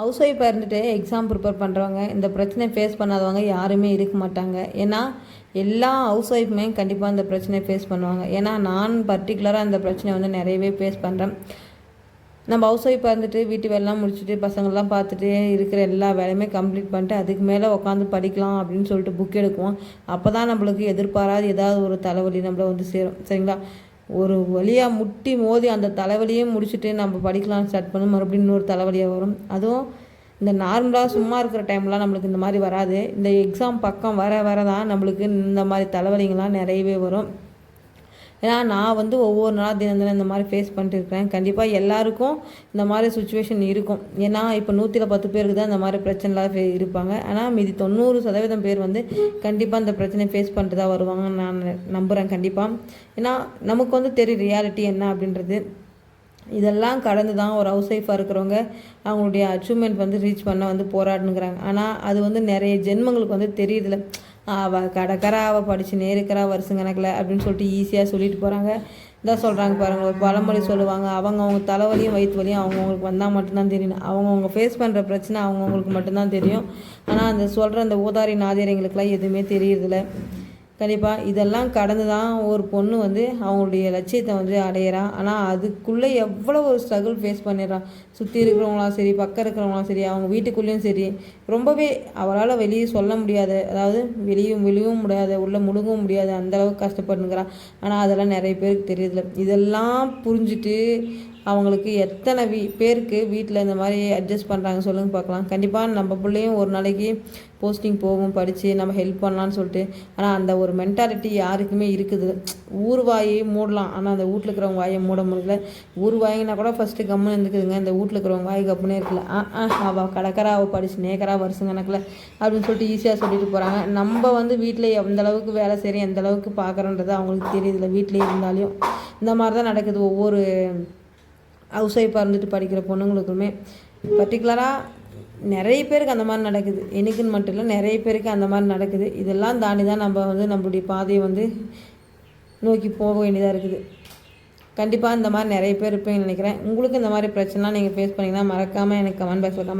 House ஒய்ஃபாக இருந்துட்டு exam prepare பண்ணுறவங்க இந்த பிரச்சனை ஃபேஸ் பண்ணாதவங்க யாருமே இருக்க மாட்டாங்க. ஏன்னா எல்லா ஹவுஸ் ஒய்ஃபுமே கண்டிப்பாக இந்த பிரச்சனையை ஃபேஸ் பண்ணுவாங்க. ஏன்னா நான் பர்டிகுலராக இந்த பிரச்சனையை வந்து நிறையவே ஃபேஸ் பண்ணுறேன் நம்ம ஹவுஸ் ஒய்ஃபாக இருந்துட்டு வீட்டு வேலைலாம் முடிச்சுட்டு பசங்கள்லாம் பார்த்துட்டு இருக்கிற எல்லா வேலையுமே கம்ப்ளீட் பண்ணிட்டு அதுக்கு மேலே உட்காந்து படிக்கலாம் அப்படின்னு சொல்லிட்டு புக் எடுக்குவோம். அப்போ தான் நம்மளுக்கு எதிர்பாராத ஏதாவது ஒரு தலைவலி நம்மளை வந்து சேரும். சரிங்களா? ஒரு வழியாக முட்டி மோதி அந்த தலைவலியே முடிச்சுட்டு நம்ம படிக்கலாம் ஸ்டார்ட் பண்ணும் மறுபடியும் இன்னொரு தலைவலியாக வரும். அதுவும் இந்த நார்மலாக சும்மா இருக்கிற டைம்லாம் நம்மளுக்கு இந்த மாதிரி வராது. இந்த எக்ஸாம் பக்கம் வர வர தான் நம்மளுக்கு இந்த மாதிரி தலைவலிங்கெல்லாம் நிறையவே வரும். ஏன்னா நான் வந்து ஒவ்வொரு நாளாக தினம் தினம் இந்த மாதிரி ஃபேஸ் பண்ணிட்டு இருக்கிறேன். கண்டிப்பாக எல்லாருக்கும் இந்த மாதிரி சுச்சுவேஷன் இருக்கும். ஏன்னா இப்போ நூற்றில் பத்து பேருக்கு தான் இந்த மாதிரி பிரச்சனைலாம் இருப்பாங்க. ஆனால் மீதி தொண்ணூறு சதவீதம் பேர் வந்து கண்டிப்பாக இந்த பிரச்சனையை ஃபேஸ் பண்ணிட்டு தான் வருவாங்கன்னு நான் நம்புகிறேன் கண்டிப்பாக ஏன்னா நமக்கு வந்து தெரியும் ரியாலிட்டி என்ன அப்படின்றது. இதெல்லாம் கடந்து தான் ஒரு ஹவுஸ் ஒய்ஃபாக இருக்கிறவங்க அவங்களுடைய அச்சீவ்மெண்ட் வந்து ரீச் பண்ண வந்து போராடணுங்கிறாங்க. ஆனால் அது வந்து நிறைய ஜென்மங்களுக்கு வந்து தெரியுதுல அவள் கடற்கரா அவள் படித்து நேருக்கிறா வருஷம் கணக்கில் அப்படின்னு சொல்லிட்டு ஈஸியாக சொல்லிட்டு போகிறாங்க இதான் சொல்கிறாங்க பாருங்கள் ஒரு பழமொழி சொல்லுவாங்க. அவங்க அவங்க தலைவலியும் வயிற்று வலியும் அவங்கவுங்களுக்கு வந்தால் மட்டும்தான் தெரியும். அவங்கவுங்க ஃபேஸ் பண்ணுற பிரச்சனை அவங்கவுங்களுக்கு மட்டும்தான் தெரியும். ஆனால் அந்த சொல்கிற அந்த ஊதாரி நாதிரியங்களுக்கெல்லாம் எதுவுமே தெரியறதில்ல. கண்டிப்பாக இதெல்லாம் கடந்து தான் ஒரு பொண்ணு வந்து அவங்களுடைய லட்சியத்தை வந்து அடையிறான் ஆனால் அதுக்குள்ளே எவ்வளோ ஒரு ஸ்ட்ரகிள் ஃபேஸ் பண்ணிடுறான் சுற்றி இருக்கிறவங்களாம் சரி பக்கம் இருக்கிறவங்களாம் சரி அவங்க வீட்டுக்குள்ளேயும் சரி ரொம்பவே அவளால் வெளியே சொல்ல முடியாது. அதாவது வெளியும் வெளியவும் முடியாது உள்ளே முழுங்கவும் முடியாது அந்தளவுக்கு கஷ்டப்பட்டுங்கிறான் ஆனால் அதெல்லாம் நிறைய பேருக்கு தெரியுதுல இதெல்லாம் புரிஞ்சுட்டு அவங்களுக்கு எத்தனை வீ பேருக்கு வீட்டில் இந்த மாதிரி அட்ஜஸ்ட் பண்ணுறாங்க சொல்லுங்கள் பார்க்கலாம் கண்டிப்பாக நம்ம பிள்ளையும் ஒரு நாளைக்கு போஸ்டிங் போகும் படித்து நம்ம ஹெல்ப் பண்ணலான்னு சொல்லிட்டு. ஆனால் அந்த ஒரு மென்டாலிட்டி யாருக்குமே இருக்குது. ஊர் வாயை மூடலாம். ஆனால் அந்த வீட்டில் இருக்கிறவங்க வாயை மூட முடியல. ஊர் வாயினா கூட ஃபஸ்ட்டு கம்முன்னு இருந்துக்குதுங்க. இந்த வீட்டில் இருக்கிறவங்க வாய் கம்முனே இருக்கல. ஆ ஆ அவள் கடற்கரா அவள் படிச்சு நேக்கரா வருஷம் கணக்கில் அப்படின்னு சொல்லிட்டு ஈஸியாக சொல்லிட்டு போகிறாங்க நம்ம வந்து வீட்டில் எந்த அளவுக்கு வேலை செய்கிறோம் எந்த அளவுக்கு பார்க்குறோன்றது அவங்களுக்கு தெரியுதுல வீட்டிலே இருந்தாலையும் இந்த மாதிரி தான் நடக்குது. ஒவ்வொரு ஹவுஸ் ஒய்ஃபாக இருந்துட்டு படிக்கிற பொண்ணுங்களுக்குமே பர்டிகுலராக நிறைய பேருக்கு அந்த மாதிரி நடக்குது. எனக்குன்னு மட்டும் இல்லை நிறைய பேருக்கு அந்த மாதிரி நடக்குது. இதெல்லாம் தாண்டி தான் நம்ம வந்து நம்மளுடைய பாதையை வந்து நோக்கி போக வேண்டியதாக இருக்குது. கண்டிப்பாக இந்த மாதிரி நிறைய பேர் இருப்பேன்னு நினைக்கிறேன். உங்களுக்கு இந்த மாதிரி பிரச்சனைலாம் நீங்கள் ஃபேஸ் பண்ணிங்கன்னா மறக்காமல் எனக்கு கமெண்ட் பாக்ஸில் கமெண்ட்